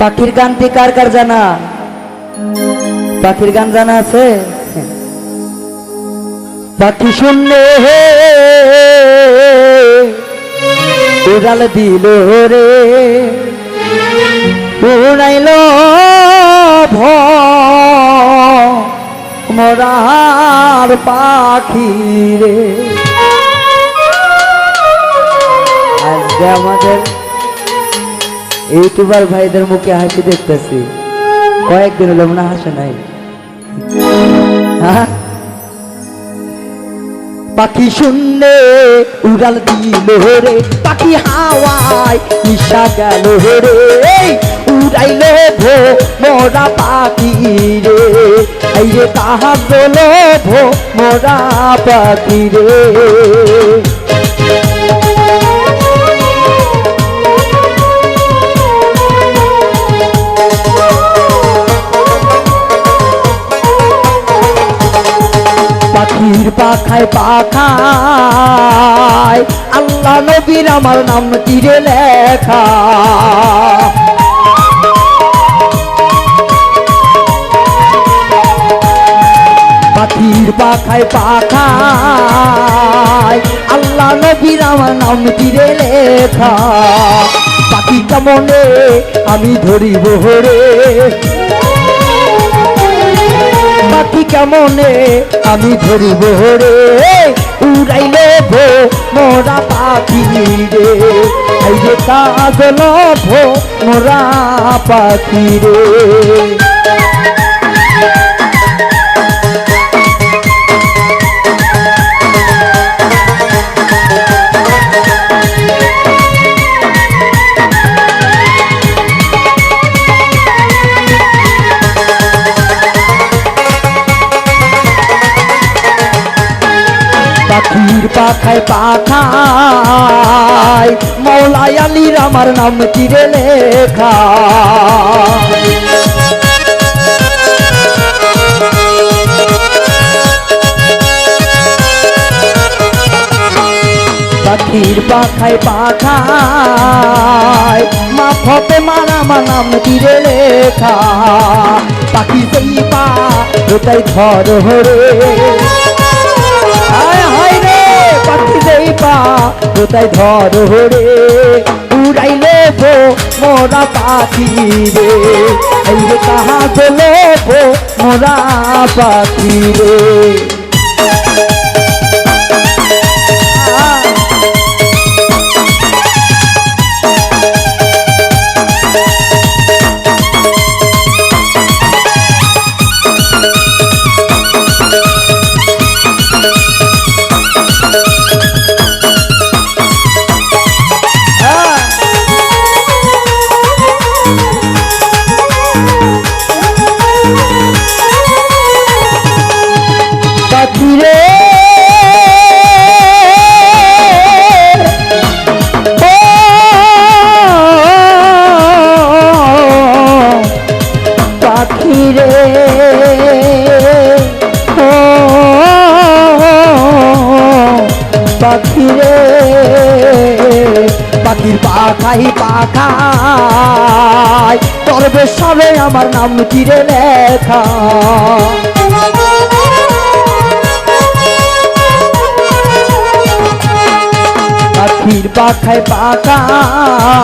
পাখির গানটি কার কার জানা? পাখির গান জানা আছে? পাখি শুনলে উড়াল দিল রে। উড়াইল ভরার পাখি রে। আজকে আমাদের ইউটিউবার ভাইদের মুখে হাসি দেখতেছি। কয়েকদিন হলো মনে হাসে নাই। হ্যাঁ? পাখি শুনলে উড়াল দিল রে, পাখি হাওয়ায় নিশা গেল রে উড়াইল ভো মোরা পাখি রে। এই রে তাহা গেল ভো মোরা পাখি রে। পাখায় পাখায়। আল্লাহ নবীর আমার নাম তীরে লেখা। পাখির পাখায় পাখায়। আল্লাহ নবীর আমার নাম তীরে লেখা। পাখি কেমনে আমি ধরিব রে পাখি কেমনে আমি ধরিব রে? উড়াইলে ভো মোরা পাখি রে। যে কাজল ভো মোরা পাখি রে। পাখায় পাখায়, মৌলাই আলীর আমার নাম তীরে লেখা। পাখির পাখায় পাখায় মা ফতে মারা আমার নাম তীরে লেখা। পাখি সেই পা ধর হরে। পা কোথায় ধর রে উড়াই লেব মোরা পাখি রে। এই কাহা গেলে ভো মোরা পাখি রে। পাখাই তরবে সবে আমার নাম চিরে লেখা। পাখির পাখায় পাখায়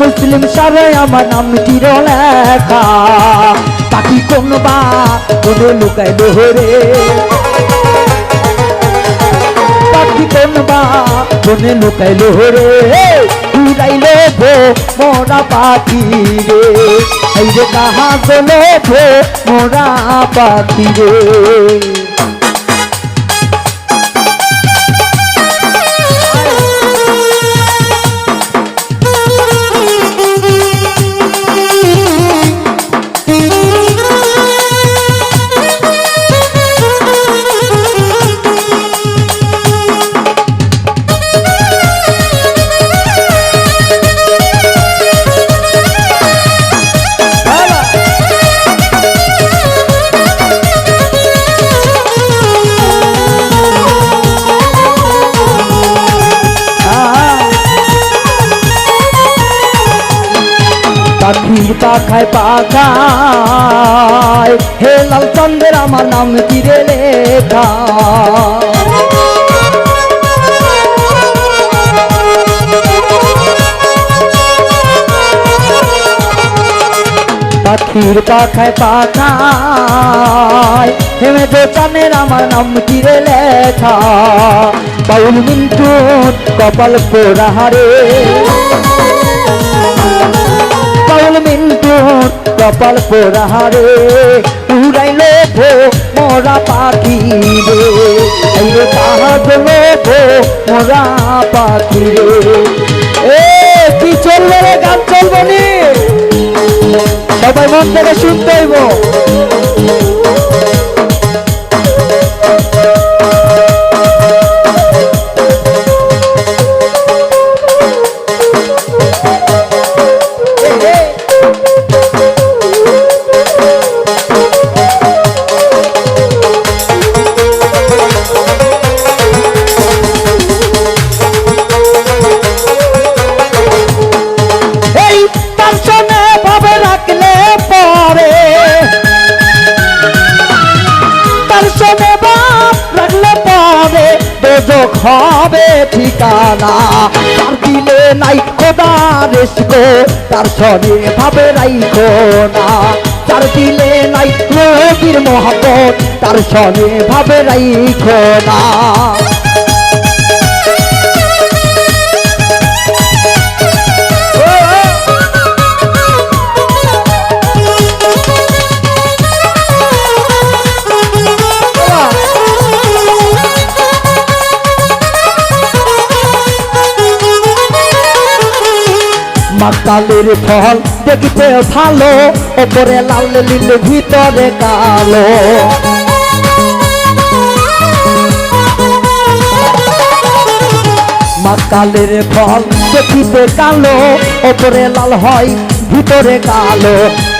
মুসলিম সারে আমার নাম চির লেখা। পাখি কোন বা কোনে লুকায় লোহরে পাখি কোন বা কোনে লুকায় লোহরে উড়াইলে ভো মোরা পাখি রে এই যে কাহা গেলে ভো মোরা পাখি রে পাখির পাখায় পাখায়। হে লাল চন্দ্রের, আমার নাম তীরে লেখা? পাখির পাখায় পাখায়। হেমে তো চানের আমার নাম তীরে লেখা? বাউল মিন্টু কপাল পোড়াহারে বাউল মিন্টু কপাল পোড়াহারে উড়াইল ভো মোরা পাখি রে কাহাজ লোভো মোরা পাখি রে ঠিকানা তার দিলে নাই খোদা রেসকো তার সনে ভাবে রাইখো না। তার দিলে নাই রবির মহাপত তার সনে ভাবে রাইখো না। মাকালের ফল দেখিতে ভালো, ওপরে লাল নীল, ভিতরে কালো। মাকালের ফল দেখিতে কালো, ওপরে লাল হয়, ভিতরে কালো।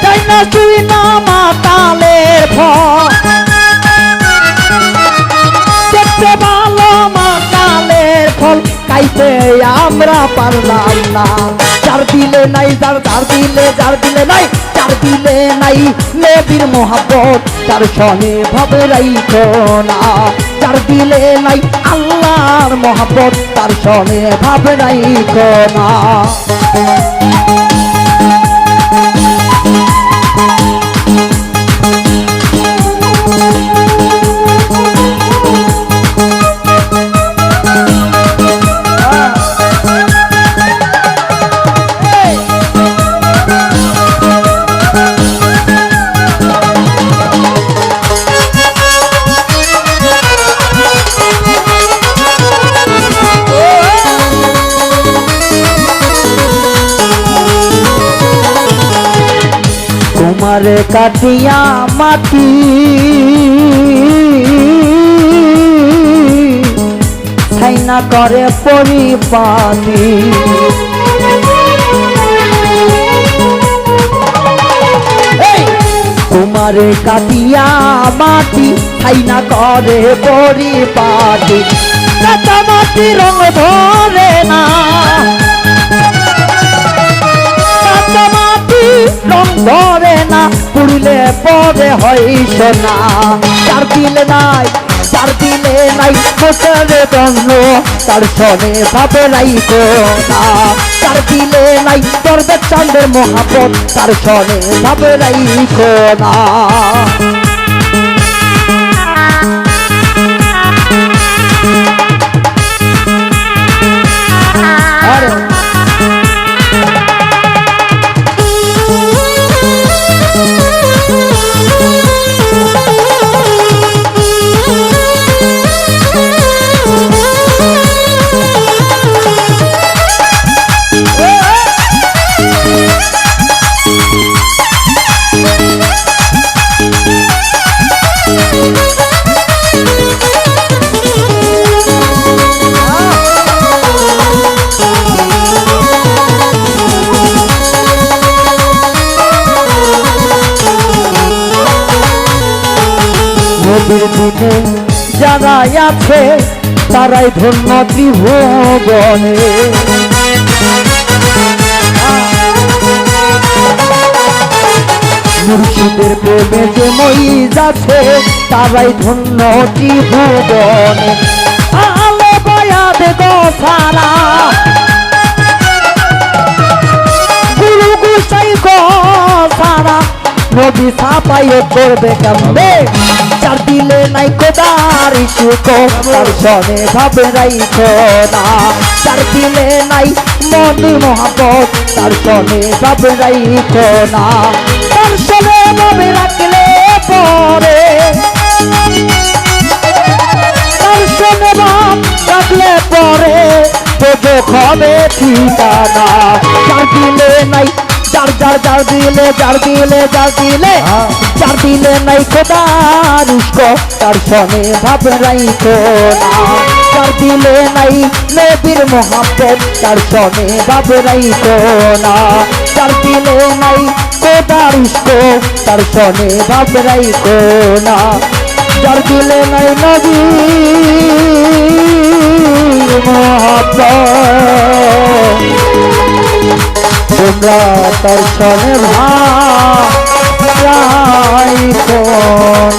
তাই না তুই না মাকালের ফল? দেখতে ভালো মাকালের ফল, খাইতে আমরা পারলাম না। যার দিলে নাই, যার যার দিলে যার দিলে নাই, যার দিলে নাই নবীর মহাব্বত, তার সনে ভাবে রাইখো না। যার দিলে নাই আল্লাহর মহাব্বত, তার সনে ভাবে রাইখো না। তোমার কাটিয়া মাটি। ছাইনা করে পরিপাটি! তোমার কাটিয়া মাটি ছাইনা করে পরিপাটি কাঁচা মাটি রং ধরে না। কাঁচা রং ধরে না, পুড়লে পরে হয় না চার দিলে নাই চার দিলে নাই মোটরে জন্য তার সনে ভাবে রাইকো না। চার দিলে নাই তোর চাঁদের মহাপত তার সনে ভাবে রাইকো না। দিনে যারা আছে, তারাই ধন্য ত্রিভুবনে মুর্শিদের প্রেমে যে মই যাচ্ছে, তারাই ধন্য ত্রিভুবনে আলো বয়াদ গো সারা গুরু গুসাই গো সারা নবী সাপাইয়ে করবে কেমনে চার দিলে নাই কোদার সুখো তার সনে ভাবে রাইখো না। চার দিলে নাই মনি মহাপত তার সনে ভাবে রাইখো না। তার সনে ভাবে রাখলে পরে। তার সনে ভাব রাখলে পরে। তোজো হবে ঠিকানা, চার দিলে নাই চার চার চার দিলে চার দিলে চার দিলে চার দিলে নাই খোদার উস্কো তার সনে ভাব রাইখো না। চার দিলে নাই নবীর মোহাম্মদ তার সনে ভাব রাইখো না। চার দিলে নাই খোদার উস্কো তার সনে ভাব রাইখো না। যার দিলে নাই নবী মহাব্বত। তোমরা দর্শনে ভাই কোন